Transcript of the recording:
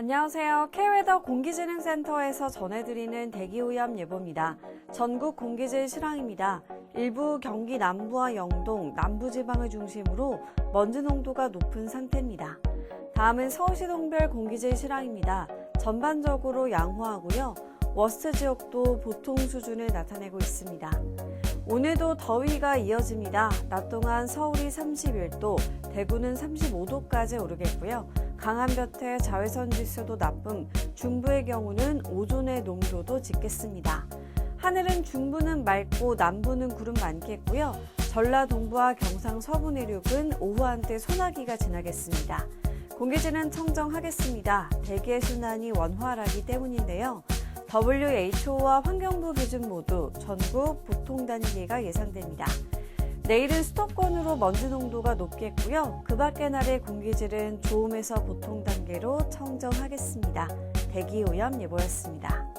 안녕하세요. K웨더 공기진흥센터에서 전해드리는 대기오염 예보입니다. 전국 공기질 실황입니다. 일부 경기 남부와 영동, 남부지방을 중심으로 먼지 농도가 높은 상태입니다. 다음은 서울시 동별 공기질 실황입니다. 전반적으로 양호하고요. 워스트 지역도 보통 수준을 나타내고 있습니다. 오늘도 더위가 이어집니다. 낮 동안 서울이 31도, 대구는 35도까지 오르겠고요. 강한 볕에 자외선 지수도 나쁨, 중부의 경우는 오존의 농도도 짙겠습니다. 하늘은 중부는 맑고 남부는 구름 많겠고요. 전라 동부와 경상 서부 내륙은 오후 한때 소나기가 지나겠습니다. 공기질은 청정하겠습니다. 대기의 순환이 원활하기 때문인데요. WHO와 환경부 기준 모두 전국 보통 단계가 예상됩니다. 내일은 수도권으로 먼지 농도가 높겠고요. 그 밖의 날의 공기질은 좋음에서 보통 단계로 청정하겠습니다. 대기 오염 예보였습니다.